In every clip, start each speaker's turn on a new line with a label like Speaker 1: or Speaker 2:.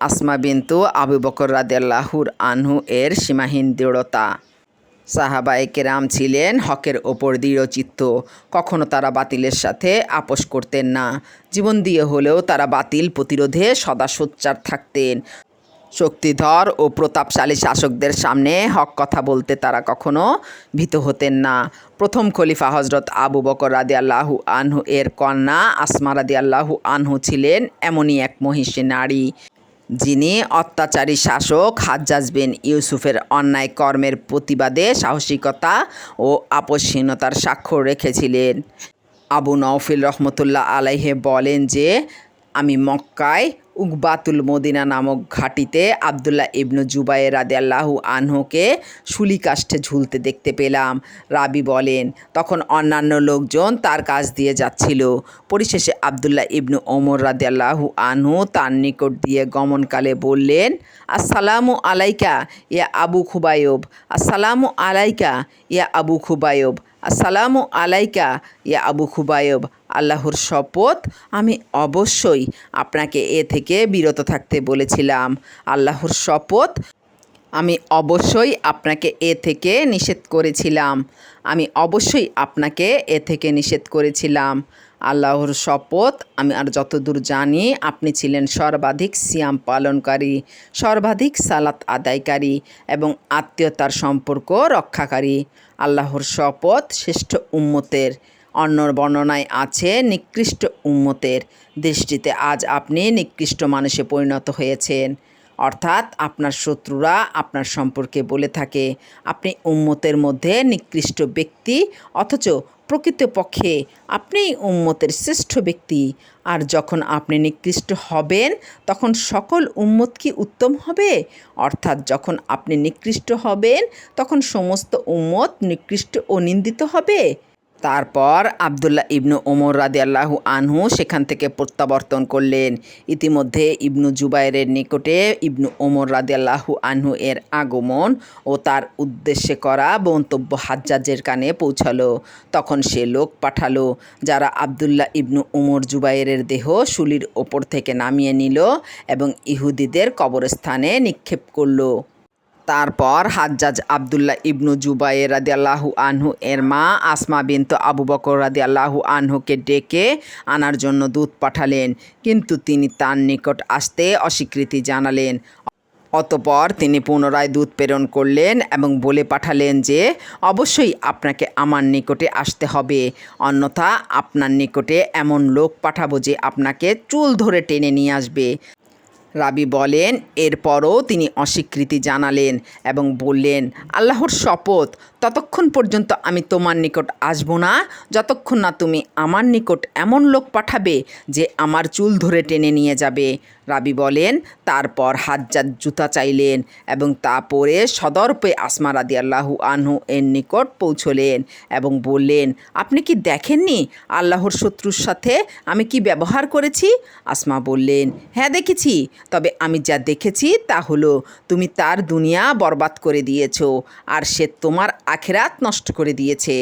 Speaker 1: আসমা বিন্তু, আবু বকর রাদিয়াল্লাহুর আনহু এর সীমাহীন দৃঢ়তা। সাহাবায়ে কেরাম ছিলেন হকের ওপর দৃঢ়চিত্ত কখনো তারা বাতিলের সাথে আপোষ করতেন না। জীবন দিয়ে হলেও তারা বাতিল প্রতিরোধে সদা সোচ্চার থাকতেন। শক্তিধর ও প্রতাপশালী শাসকদের সামনে হক কথা বলতে তারা কখনো ভীত হতেন না। প্রথম খলিফা হজরত আবু বকর রাদি আল্লাহু আনহু এর কন্যা আসমা রাদি আল্লাহু আনহু ছিলেন এমনই এক মহিষী নারী। যিনি অত্যাচারী শাসক হাজ্জাজ বিন ইউসুফের অন্যায় কর্মের প্রতিবাদে সাহসিকতা ও আপসহীনতার স্বাক্ষর রেখেছিলেন। আবু নওফিল রহমতুল্লাহ আলাইহে বলেন যে, আমি মক্কায় উকবাতুল মদিনা নামক ঘাটিতে আবদুল্লাহ ইবনু জুবাইর রাদিয়াল্লাহু আনহুকে শুলিকাষ্ঠে ঝুলতে দেখতে পেলাম। রাবি বলেন, তখন অন্যান্য লোকজন তার কাছ দিয়ে যাচ্ছিল। পরিশেষে আবদুল্লাহ ইবনু ওমর রাদিয়াল্লাহু আনহু তার নিকট দিয়ে গমনকালে বললেন, আসসালামু আলাইকা ইয়া আবু খুবায়ব আসসালামু আলাইকা ইয়া আবু খুবায়ব আসসালামু আলাইকা ইয়া আবু খুবায়ব আল্লাহর শপথ, আমি অবশ্যই আপনাকে এ থেকে বিরত থাকতে বলেছিলাম। আল্লাহর শপথ, আমি অবশ্যই আপনাকে এ থেকে নিষেধ করেছিলাম। আমি অবশ্যই আপনাকে এ থেকে নিষেধ করেছিলাম। আল্লাহর শপথ, আমি আর যতদূর জানি, আপনি ছিলেন সর্বাধিক সিয়াম পালনকারী, সর্বাধিক সালাত আদায়কারী এবং আত্মীয়তার সম্পর্ক রক্ষাকারী। আল্লাহর শপথ শ্রেষ্ঠ উম্মতের। অন্য বর্ণনায় আছে, নিকৃষ্ট উম্মতের দৃষ্টিতে আজ আপনি নিকৃষ্ট মানুষে পরিণত হয়েছেন। অর্থাৎ আপনার শত্রুরা আপনার সম্পর্কে বলে থাকে, আপনি উম্মতের মধ্যে নিকৃষ্ট ব্যক্তি, অথচ প্রকৃতপক্ষে আপনিই উম্মতের শ্রেষ্ঠ ব্যক্তি। আর যখন আপনি নিকৃষ্ট হবেন, তখন সকল উম্মত কি উত্তম হবে? অর্থাৎ যখন আপনি নিকৃষ্ট হবেন, তখন সমস্ত উম্মত নিকৃষ্ট ও নিন্দিত হবে। তারপর আবদুল্লাহ ইবনু ওমর রাদি আল্লাহু আনহু সেখান থেকে প্রত্যাবর্তন করলেন। ইতিমধ্যে ইবনু জুবাইরের নিকটে ইবনু ওমর রাদি আল্লাহু আনহু এর আগমন ও তার উদ্দেশ্যে করা মন্তব্য হাজ্জাজের কানে পৌঁছালো। তখন সে লোক পাঠালো, যারা আবদুল্লাহ ইবনু ওমর জুবাইরের দেহ শুলির ওপর থেকে নামিয়ে নিল এবং ইহুদিদের কবরস্থানে নিক্ষেপ করল। তারপর হাজ্জাজ আবদুল্লাহ ইবনু জুবাইর রাদি আল্লাহু আনহু এর মা আসমা বিন্তু আবু বকর রাদি আল্লাহু আনহুকে ডেকে আনার জন্য দুধ পাঠালেন। কিন্তু তিনি তার নিকট আসতে অস্বীকৃতি জানালেন। অতপর তিনি পুনরায় দুধ প্রেরণ করলেন এবং বলে পাঠালেন যে, অবশ্যই আপনাকে আমার নিকটে আসতে হবে। অন্যথা আপনার নিকটে এমন লোক পাঠাবো যে আপনাকে চুল ধরে টেনে নিয়ে আসবে। রাবি বলেন, এরপরও তিনি অস্বীকৃতি জানালেন এবং বললেন, আল্লাহর শপথ, ততক্ষণ পর্যন্ত আমি তোমার নিকট আসব না, যতক্ষণ না তুমি আমার নিকট এমন লোক পাঠাবে যে আমার চুল ধরে টেনে নিয়ে যাবে। রাবি বলেন, তারপর হাজ্জাত জুতা চাইলেন এবং তা পরে সদর্পে আসমা রাদি আল্লাহু আনহু এর নিকট পৌঁছলেন এবং বললেন, আপনি কি দেখেননি আল্লাহর শত্রুর সাথে আমি কি ব্যবহার করেছি? আসমা বললেন হ্যাঁ দেখেছি। তবে আমি যা দেখেছি তা হলো, তুমি তার দুনিয়া বরবাদ করে দিয়েছ, আর সে তোমার আখেরাত নষ্ট করে দিয়েছে।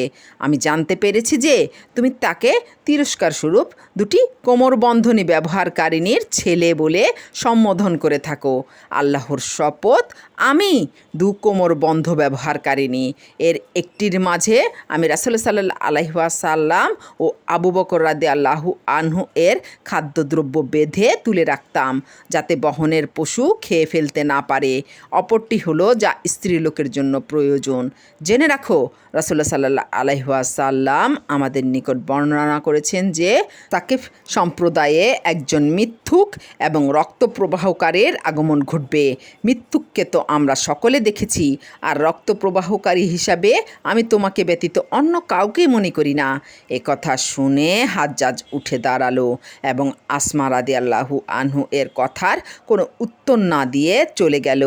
Speaker 1: আমি জানতে পেরেছি যে, তুমি তাকে তিরস্কার স্বরূপ দুটি কোমরবন্ধনী ব্যবহারকারিনীর ছেলে বলে সম্বোধন করে থাকো। আল্লাহর শপথ, আমি দু কোমর বন্ধ ব্যবহারকারিনী এর একটির মাঝে আমি রাসুল সাল্লাহ আলহাসাল্লাম ও আবু বকর রাদে আল্লাহু আনহু এর খাদ্যদ্রব্য বেঁধে তুলে রাখতাম, যাতে বহনের পশু খেয়ে ফেলতে না পারে। অপরটি হলো, যা স্ত্রীলোকের জন্য প্রয়োজন। জেনে রাখো রাসুল্লাহ সাল্লাহ আলহাসাল্লাম আমাদের নিকট বর্ণনা করেছেন যে তাকে সম্প্রদায়ে একজন মিথ্যুক এবং রক্ত প্রবাহকারের আগমন ঘটবে। মিথ্যুককে তো আমরা সকলে দেখেছি, আর রক্ত প্রবাহকারী হিসাবে আমি তোমাকে ব্যতীত অন্য কাউকে মনে করি না। এ কথা শুনে হাজ্জাজ উঠে দাঁড়াল এবং আসমা রাদি আল্লাহু আনহু এর কথার কোনো উত্তর না দিয়ে চলে গেল।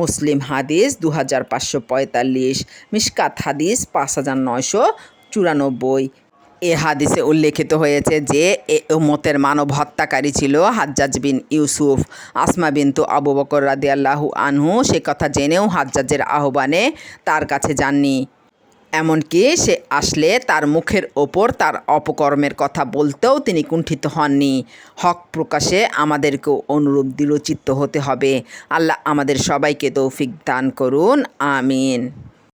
Speaker 1: মুসলিম হাদিস দু হাজার পাঁচশো পঁয়তাল্লিশ মিসকাত হাদিস পাঁচ হাজার নয়শো চুরানব্বই। এ হাদিসে উল্লেখিত হয়েছে যে, এ উম্মতের মানব হত্যাকারী ছিল হাজ্জাজ বিন ইউসুফ। আসমা বিন্তু আবু বকর রাদিয়াল্লাহু আনহু সে কথা জেনেও হাজ্জাজের আহ্বানে তার কাছে যাননি। এমনকি সে আসলে তার মুখের ওপর তার অপকর্মের কথা বলতেও তিনি কুণ্ঠিত হননি। হক প্রকাশে আমাদেরকেও অনুরূপ দৃঢ়চিত্ত হতে হবে। আল্লাহ আমাদের সবাইকে তৌফিক দান করুন। আমিন।